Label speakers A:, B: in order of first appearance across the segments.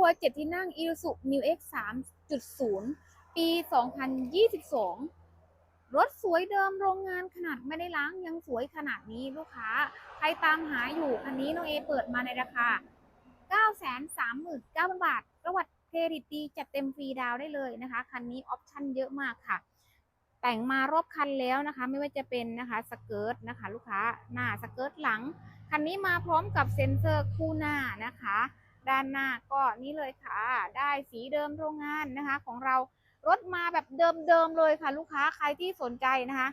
A: รัวเจ็ดที่นั่ง i s u New X 3.0ปี2022รถสวยเดิมโรงงานขนาดไม่ได้ล้างยังสวยขนาดนี้ลูกค้า ใครตามหาอยู่คันนี้น้องเอเปิดมาในราคา 939,000 บาท ประวัติเครดิตดีจัดเต็มฟรีดาวได้เลยนะคะ คันนี้ออปชั่นเยอะมากค่ะ แต่งมารอบคันแล้วนะคะ ไม่ว่าจะเป็นนะคะสเกิร์ตนะคะ ลูกค้าหน้าสเกิร์ตหลัง คันนี้มาพร้อมกับเซ็นเซอร์คู่หน้านะคะ ด้านหน้าก็นี่เลยค่ะ ได้สีเดิมโรงงานนะคะ ของเรารถมาแบบเดิมๆเลยค่ะ ลูกค้าใครที่สนใจนะคะ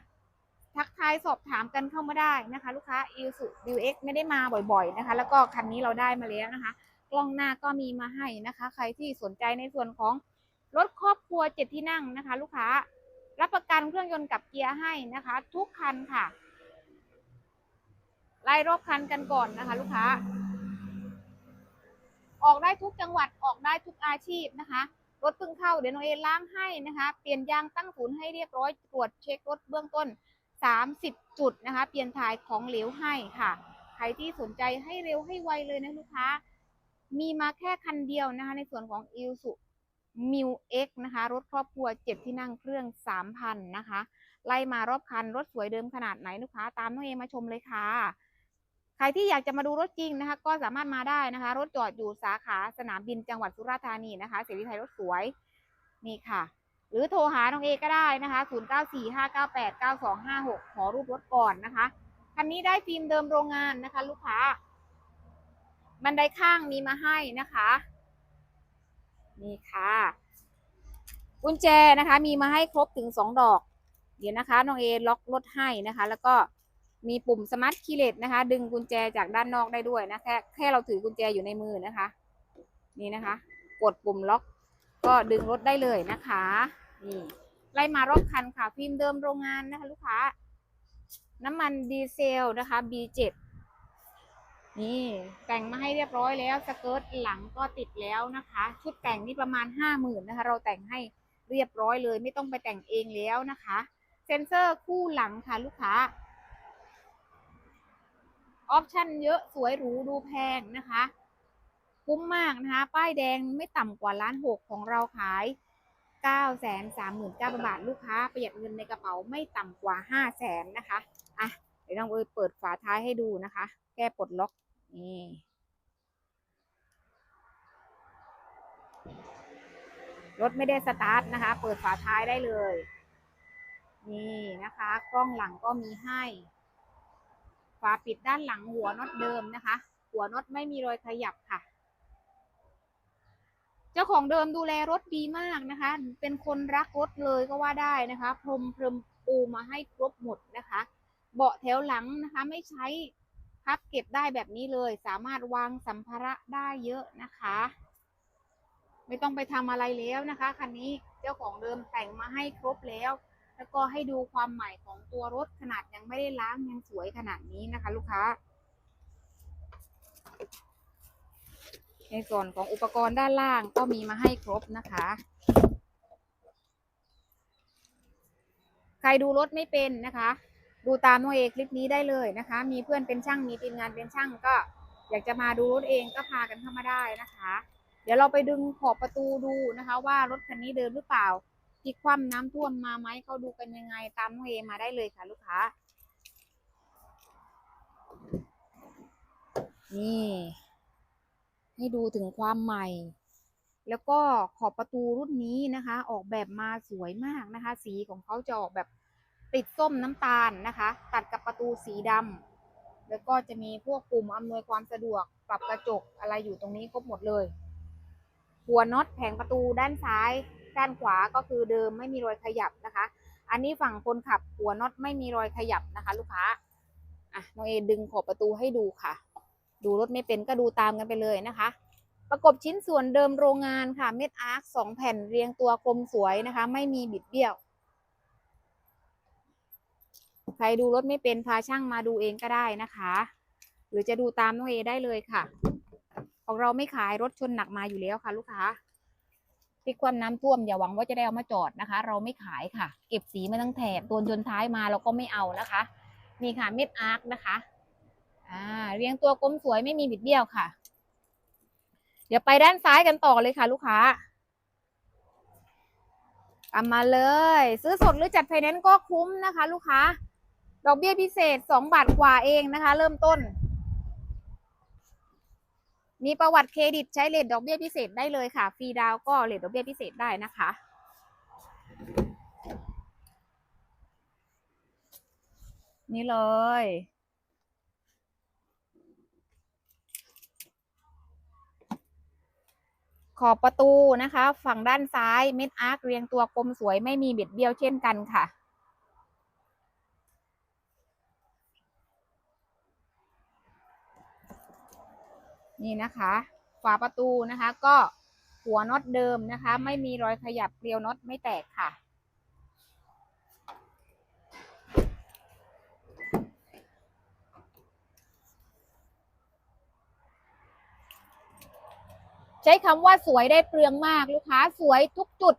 A: ทักทายสอบถามกันเข้ามาได้นะคะ ลูกค้า i s u w x ไม่ได้มาบ่อยๆนะคะ แล้วก็คันนี้เราได้มาแล้วนะคะ กล้องหน้าก็มีมาให้นะคะ ใครที่สนใจในส่วนของรถครอบครัวเจ็ดที่นั่งนะคะ ลูกค้ารับประกันเครื่องยนต์กับเกียร์ให้นะคะ ทุกคันค่ะไล่รอบคันกันก่อนนะคะ ลูกค้า ออกได้ทุกจังหวัดออกได้ทุกอาชีพนะคะ รถเพิ่งเข้าเดี๋ยวน้องเอล้างให้นะคะ เปลี่ยนยางตั้งศูนย์ให้เรียบร้อยตรวจเช็ครถเบื้องต้น 30 จุดนะคะ เปลี่ยนถ่ายของเหลวให้ค่ะ ใครที่สนใจให้เร็วให้ไวเลยนะลูกค้า มีมาแค่คันเดียวนะคะ ในส่วนของ i s u m i w X นะคะ รถครอบครัวเจ็ดที่นั่งเครื่อง 3,000 นะคะ ไล่มารอบคันรถสวยเดิมขนาดไหนลูกค้า ตามน้องเอมาชมเลยค่ะ ใครที่อยากจะมาดูรถจริงนะคะ ก็สามารถมาได้นะคะ รถจอดอยู่สาขาสนามบินจังหวัดสุราษฎร์ธานีนะคะเสรีไทยรถสวยนี่ค่ะ หรือโทรหาน้องเอก็ได้นะคะ0945989256ขอรูปรถก่อนนะคะคันนี้ได้ฟิล์มเดิมโรงงานนะคะ ลูกค้า บันไดข้างมีมาให้นะคะนี่ค่ะกุญแจนะคะ มีมาให้ครบถึงสองดอก เดี๋ยวนะคะน้องเอล็อกรถให้นะคะ แล้วก็ มีปุ่มสมาร์ทคีเลสนะคะ ดึงกุญแจจากด้านนอกได้ด้วยนะแค่แค่เราถือกุญแจอยู่ในมือนะคะ นี่นะคะ กดปุ่มล็อก ก็ดึงรถได้เลยนะคะนี่ไล่มารอบคันค่ะฟิล์มเดิมโรงงานนะคะ ลูกค้า น้ำมันดีเซลนะคะ B7 นี่แต่งมาให้เรียบร้อยแล้วสเกิร์ตหลังก็ติดแล้วนะคะ ชุดแต่งนี่ประมาณห้าหมื่นนะคะ เราแต่งให้เรียบร้อยเลย ไม่ต้องไปแต่งเองแล้วนะคะ เซ็นเซอร์คู่หลังค่ะลูกค้า ออปชั่นเยอะสวยหรูดูแพงนะคะ คุ้มมากนะคะ ป้ายแดงไม่ต่ำกว่าล้านหกของเราขาย 9 3 9 0 0 0บาทลูกค้าประหยัดเงินในกระเป๋าไม่ต่ำกว่า 5 0 0แสนนะคะอะเดี๋ยวน้องเอยเปิดฝาท้ายให้ดูนะคะ แก้ปลดล็อกนี่รถไม่ได้สตาร์ทนะคะ เปิดฝาท้ายได้เลย นี่นะคะ กล้องหลังก็มีให้ ฝาปิดด้านหลังหัวน็อตเดิมนะคะ หัวน็อตไม่มีรอยขยับค่ะ เจ้าของเดิมดูแลรถดีมากนะคะ เป็นคนรักรถเลยก็ว่าได้นะคะ พรมพรมปูมาให้ครบหมดนะคะ เบาะแถวหลังนะคะ ไม่ใช้พับเก็บได้แบบนี้เลย สามารถวางสัมภาระได้เยอะนะคะ ไม่ต้องไปทำอะไรแล้วนะคะคันนี้เจ้าของเดิมแต่งมาให้ครบแล้ว แล้วก็ให้ดูความใหม่ของตัวรถขนาดยังไม่ได้ล้างยังสวยขนาดนี้นะคะ ลูกค้า ในส่วนของอุปกรณ์ด้านล่างก็มีมาให้ครบนะคะ ใครดูรถไม่เป็นนะคะ ดูตามน้องเอคลิปนี้ได้เลยนะคะ มีเพื่อนเป็นช่างมีทีมงานเป็นช่างก็อยากจะมาดูรถเองก็พากันเข้ามาได้นะคะ เดี๋ยวเราไปดึงขอบประตูดูนะคะ ว่ารถคันนี้เดิมหรือเปล่า ลิกคว่ำน้ำท่วมมาไหมเขาดูกันยังไงตามน้องเอมาได้เลยค่ะลูกค้า นี่ ให้ดูถึงความใหม่ แล้วก็ขอบประตูรุ่นนี้นะคะ ออกแบบมาสวยมากนะคะ สีของเขาจะออกแบบติดส้มน้ำตาลนะคะ ตัดกับประตูสีดำแล้วก็จะมีพวกปุ่มอำนวยความสะดวกปรับกระจกอะไรอยู่ตรงนี้ครบหมดเลย หัวน็อตแผงประตูด้านซ้าย ด้านขวาก็คือเดิมไม่มีรอยขยับนะคะ อันนี้ฝั่งคนขับหัวน็อตไม่มีรอยขยับนะคะ ลูกค้าอะน้องเอดึงขอบประตูให้ดูค่ะ ดูรถไม่เป็นก็ดูตามกันไปเลยนะคะ ประกบชิ้นส่วนเดิมโรงงานค่ะเม็ดอาร์คสองแผ่นเรียงตัวกลมสวยนะคะ ไม่มีบิดเบี้ยวใครดูรถไม่เป็นพาช่างมาดูเองก็ได้นะคะ หรือจะดูตามน้องเอได้เลยค่ะ ของเราไม่ขายรถชนหนักมาอยู่แล้วค่ะ ลูกค้า พลิกความน้ำท่วมอย่าหวังว่าจะได้เอามาจอดนะคะ เราไม่ขายค่ะ เก็บสีมาตั้งแถบตัวจนท้ายมาเราก็ไม่เอานะคะนี่ค่ะเม็ดอาร์คนะคะอ่าเรียงตัวกลมสวยไม่มีบิดเบี้ยวค่ะ เดี๋ยวไปด้านซ้ายกันต่อเลยค่ะ ลูกค้าตามมาเลย ซื้อสดหรือจัดไฟแนนซ์ก็คุ้มนะคะ ลูกค้า ดอกเบี้ยพิเศษสองบาทกว่าเองนะคะ เริ่มต้น มีประวัติเครดิตใช้เลทดอกเบี้ยพิเศษได้เลยค่ะ ฟรีดาวก็เลทดอกเบี้ยพิเศษได้นะคะ นี่เลย ขอบประตูนะคะ ฝั่งด้านซ้ายเม็ดอาร์คเรียงตัวกลมสวยไม่มีบิดเบี้ยวเช่นกันค่ะ นี่นะคะ ฝาประตูนะคะ ก็หัวน็อตเดิมนะคะ ไม่มีรอยขยับเกลียวน็อตไม่แตกค่ะ ใช้คำว่าสวยได้เปลืองมากลูกค้าสวยทุกจุด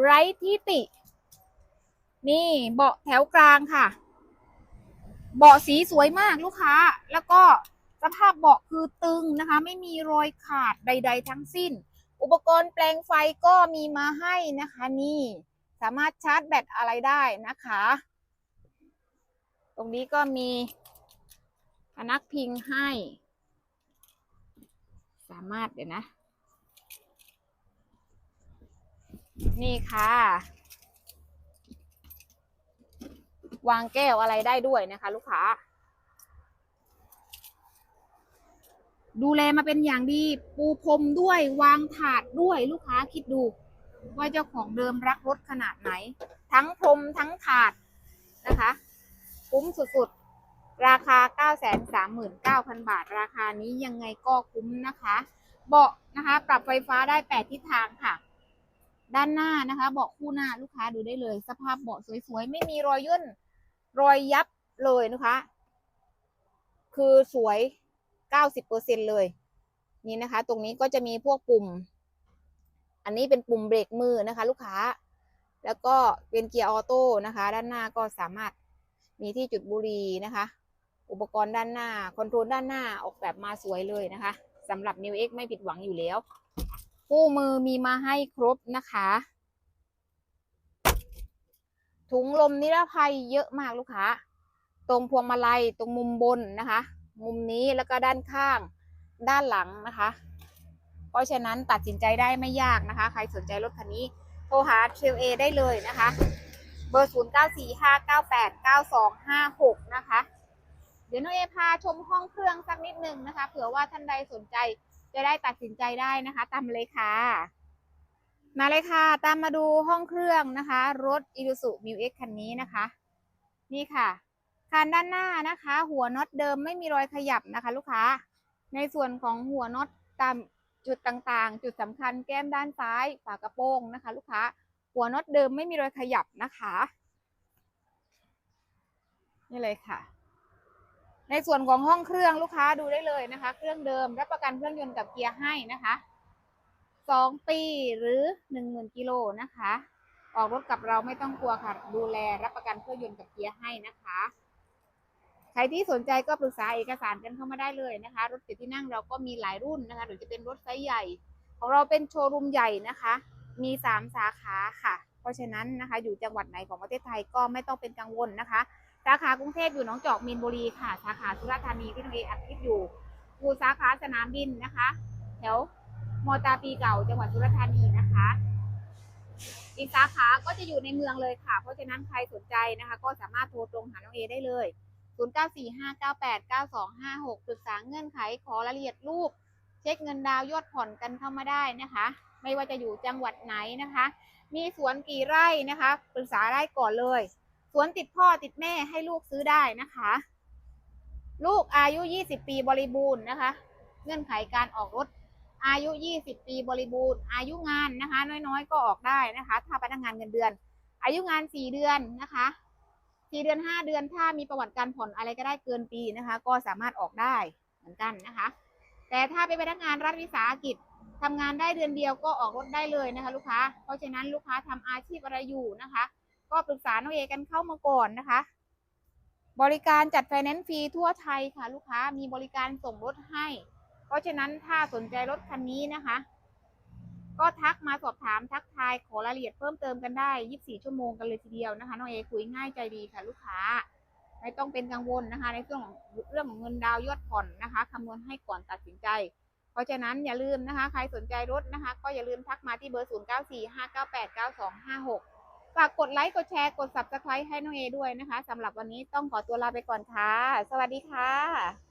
A: ไร้ที่ติ นี่เบาะแถวกลางค่ะ เบาะสีสวยมากลูกค้าแล้วก็ สภาพเบาะคือตึงนะคะ ไม่มีรอยขาดใด ๆ ทั้งสิ้น อุปกรณ์แปลงไฟก็มีมาให้นะคะนี่สามารถชาร์จแบตอะไรได้นะคะ ตรงนี้ก็มีพนักพิงให้ สามารถเดี๋ยวนะ นี่ค่ะ วางแก้วอะไรได้ด้วยนะคะ ลูกค้า ดูแลมาเป็นอย่างดีปูพรมด้วยวางถาดด้วยลูกค้าคิดดู ว่าเจ้าของเดิมรักรถขนาดไหน ทั้งพรมทั้งถาดนะคะคุ้มสุดๆ ราคา 939,000 บาท ราคานี้ยังไงก็คุ้มนะคะ เบาะนะคะ ปรับไฟฟ้าได้ 8 ทิศทางค่ะ ด้านหน้านะคะ เบาะคู่หน้าลูกค้าดูได้เลย สภาพเบาะสวยๆ ไม่มีรอยย่นรอยยับเลยนะคะ คือสวย 90%เลย นี่นะคะ ตรงนี้ก็จะมีพวกปุ่ม อันนี้เป็นปุ่มเบรกมือนะคะ ลูกค้า แล้วก็เป็นเกียร์ออโต้นะคะ ด้านหน้าก็สามารถมีที่จุดบุหรี่นะคะ อุปกรณ์ด้านหน้า คอนโทรลด้านหน้าออกแบบมาสวยเลยนะคะสำหรับ New X ไม่ผิดหวังอยู่แล้วคู่มือมีมาให้ครบนะคะ ถุงลมนิรภัยเยอะมากลูกค้า ตรงพวงมาลัยตรงมุมบนนะคะ มุมนี้แล้วก็ด้านข้าง ด้านหลังนะคะ เพราะฉะนั้นตัดสินใจได้ไม่ยากนะคะ ใครสนใจรถคันนี้โทรหา QA ได้เลยนะคะ เบอร์ 0 9 4 5 9 8 9 2 5 6 นะคะ เดี๋ยวน้องเอพาชมห้องเครื่องสักนิดหนึ่งนะคะ เผื่อว่าท่านใดสนใจจะได้ตัดสินใจได้นะคะ ตามเลยค่ะ มาเลยค่ะ ตามมาดูห้องเครื่องนะคะ รถ i ิ u z u m i x คันนี้นะคะ นี่ค่ะานด้านหน้านะคะ หัวน็อตเดิมไม่มีรอยขยับนะคะ ลูกค้า ในส่วนของหัวน็อตตามจุดต่างๆ จุดสำคัญแก้มด้านซ้าย ฝากระโปรงนะคะ ลูกค้า หัวน็อตเดิมไม่มีรอยขยับนะคะ นี่เลยค่ะ ในส่วนของห้องเครื่องลูกค้าดูได้เลยนะคะ เครื่องเดิมรับประกันเครื่องยนต์กับเกียร์ให้นะคะสองปีหรือหนึ่งหมื่นกิโลนะคะ ออกรถกับเราไม่ต้องกลัวค่ะ ดูแลรับประกันเครื่องยนต์กับเกียร์ให้นะคะ ครที่สนใจก็ปรึกษาเอกสารกันเข้ามาได้เลยนะคะ รถเจ็ดที่นั่งเราก็มีหลายรุ่นนะคะหรือจะเป็นรถไซส์ใหญ่ ของเราเป็นโชว์รูมใหญ่นะคะ มีสามสาขาค่ะ เพราะฉะนั้นนะคะ อยู่จังหวัดไหนของประเทศไทยก็ไม่ต้องเป็นกังวลนะคะ สาขากรุงเทพอยู่หนองจอกมีนบุรีค่ะ สาขาสุราษฎร์ธานีที่น้องเออัดคลิปอยู่อยู่สาขาสนามบินนะคะแถวมอตาปีเก่าจังหวัดสุราษฎร์ธานีนะคะอีกสาขาก็จะอยู่ในเมืองเลยค่ะ เพราะฉะนั้นใครสนใจนะคะ ก็สามารถโทรตรงหาน้องเอได้เลย 0945989256ปรึกษาเงื่อนไขขอรายละเอียดรูป เช็คเงินดาวยอดผ่อนกันเข้ามาได้นะคะ ไม่ว่าจะอยู่จังหวัดไหนนะคะ มีสวนกี่ไร่นะคะปรึกษาได้ก่อนเลย สวนติดพ่อติดแม่ให้ลูกซื้อได้นะคะ ลูกอายุ 20 ปีบริบูรณ์นะคะ เงื่อนไขการออกรถอายุ 20 ปีบริบูรณ์ อายุงานนะคะ น้อยๆ ก็ออกได้นะคะ ถ้าพนักงานเงินเดือน อายุงาน 4 เดือนนะคะ 4เดือน5เดือนถ้ามีประวัติการผ่อนอะไรก็ได้เกินปีนะคะ ก็สามารถออกได้เหมือนกันนะคะ แต่ถ้าเป็นพนักงานรัฐวิสาหกิจทำงานได้เดือนเดียวก็ออกรถได้เลยนะคะ ลูกค้า เพราะฉะนั้นลูกค้าทำอาชีพอะไรอยู่นะคะ ก็ปรึกษาน้องเอกันเข้ามาก่อนนะคะ บริการจัดไฟแนนซ์ฟรีทั่วไทยค่ะ ลูกค้ามีบริการส่งรถให้ เพราะฉะนั้นถ้าสนใจรถคันนี้นะคะ ก็ทักมาสอบถามทักทายขอรายละเอียดเพิ่มเติมกันได้ 24 ชั่วโมงกันเลยทีเดียวนะคะน้องเอคุยง่ายใจดีค่ะลูกค้า ไม่ต้องเป็นกังวลนะคะ ในเรื่องของเรื่องของเงินดาวยอดผ่อนนะคะคำนวณให้ก่อนตัดสินใจ เพราะฉะนั้นอย่าลืมนะคะ ใครสนใจรถนะคะ ก็อย่าลืมทักมาที่เบอร์ 0945989256 ฝากกดไลค์กดแชร์กด subscribe ให้น้องเอด้วยนะคะสำหรับวันนี้ต้องขอตัวลาไปก่อนค่ะ สวัสดีค่ะ